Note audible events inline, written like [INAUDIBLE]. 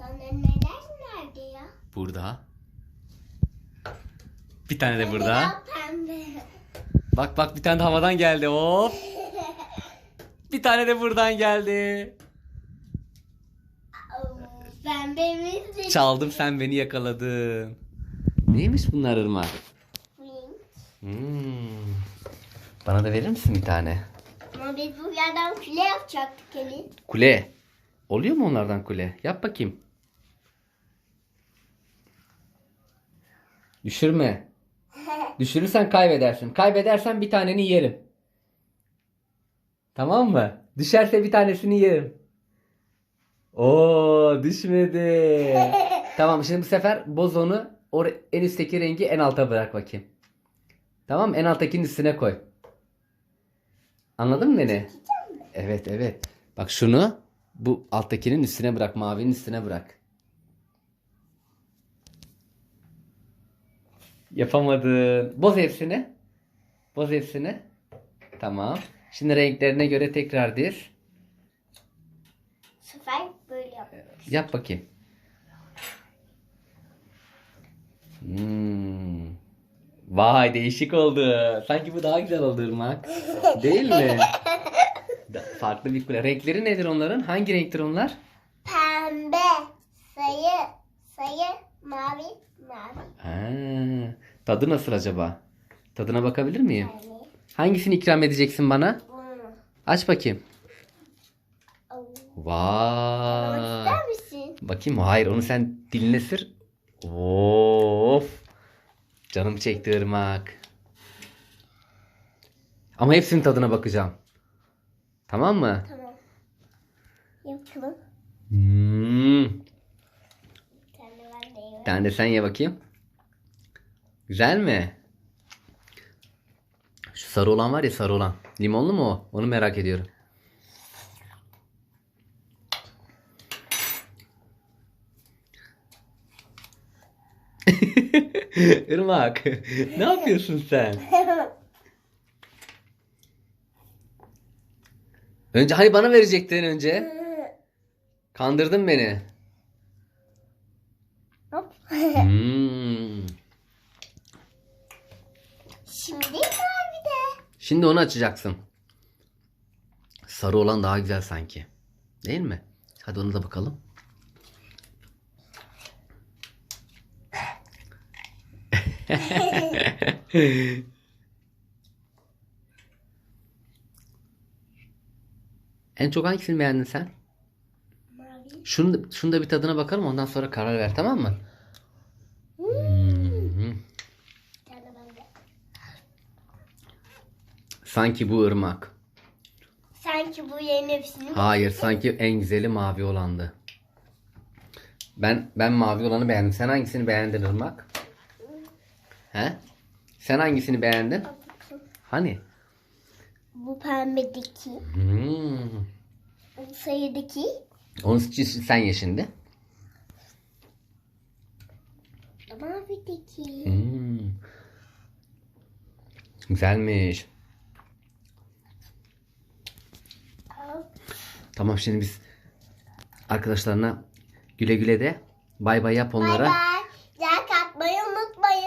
Sana neler nerede ya? Burada. Bir tane de burada. Pembe. Bak bak bir tane de havadan geldi. Hop. [LAUGHS] Bir tane de buradan geldi. Pembemiz de Çaldım sen beni yakaladın. Neymiş bunlar Irmak? Hmm. Bana da verir misin bir tane? Ama biz bu yerden küle yapacaktık Elin. Kule. Oluyor mu onlardan kule? Yap bakayım. Düşürme. [LAUGHS] Düşürürsen kaybedersin. Kaybedersen bir taneni yerim. Tamam mı? Düşerse bir tanesini yerim. Oo düşmedi. [LAUGHS] tamam şimdi bu sefer boz onu or- en üstteki rengi en alta bırak bakayım. Tamam en alttakinin üstüne koy. Anladın mı beni? Evet evet. Bak şunu bu alttakinin üstüne bırak. Mavinin üstüne bırak. Yapamadın. Boz hepsini. Boz hepsini. Tamam. Şimdi renklerine göre tekrar diz. Bu sefer böyle yap. Yap bakayım. Hmm. Vay değişik oldu. Sanki bu daha güzel oldu Irmak. Değil mi? [LAUGHS] Farklı bir kule. Renkleri nedir onların? Hangi renktir onlar? Pembe, sayı, sayı, mavi, Ha, tadı nasıl acaba? Tadına bakabilir miyim? Hangisini ikram edeceksin bana? bunu. Aç bakayım. Vay. İster misin? Bakayım. Hayır onu sen diline sür. Of. Canım çekti ırmak. Ama hepsinin tadına bakacağım. Tamam mı? Tamam. Yapalım. Hmm. Bir tane ben de yiyeyim. Bir tane de sen ye bakayım. Güzel mi? Şu sarı olan var ya sarı olan. Limonlu mu o? Onu merak ediyorum. [LAUGHS] Irmak, [LAUGHS] ne yapıyorsun sen? [LAUGHS] Önce hani bana verecektin önce. Kandırdın beni. [LAUGHS] Hmm. Şimdi mavi de. Şimdi onu açacaksın. Sarı olan daha güzel sanki. Değil mi? Hadi onu da bakalım. [LAUGHS] en çok hangisini beğendin sen? Mavi. Şunu, şunu da bir tadına bakalım ondan sonra karar ver tamam mı? Hmm. Bir tane ben de. Sanki bu ırmak. Sanki bu yerin hepsini Hayır sanki en güzeli mavi olandı. Ben ben mavi olanı beğendim. Sen hangisini beğendin Irmak? He? Sen hangisini beğendin? Hani? Bu pembedeki, Hmm. bu sayıdaki, Onu için sen ye şimdi. mavideki. Hmm. Güzelmiş. Tamam şimdi biz arkadaşlarına güle güle de bay bay yap onlara. Bye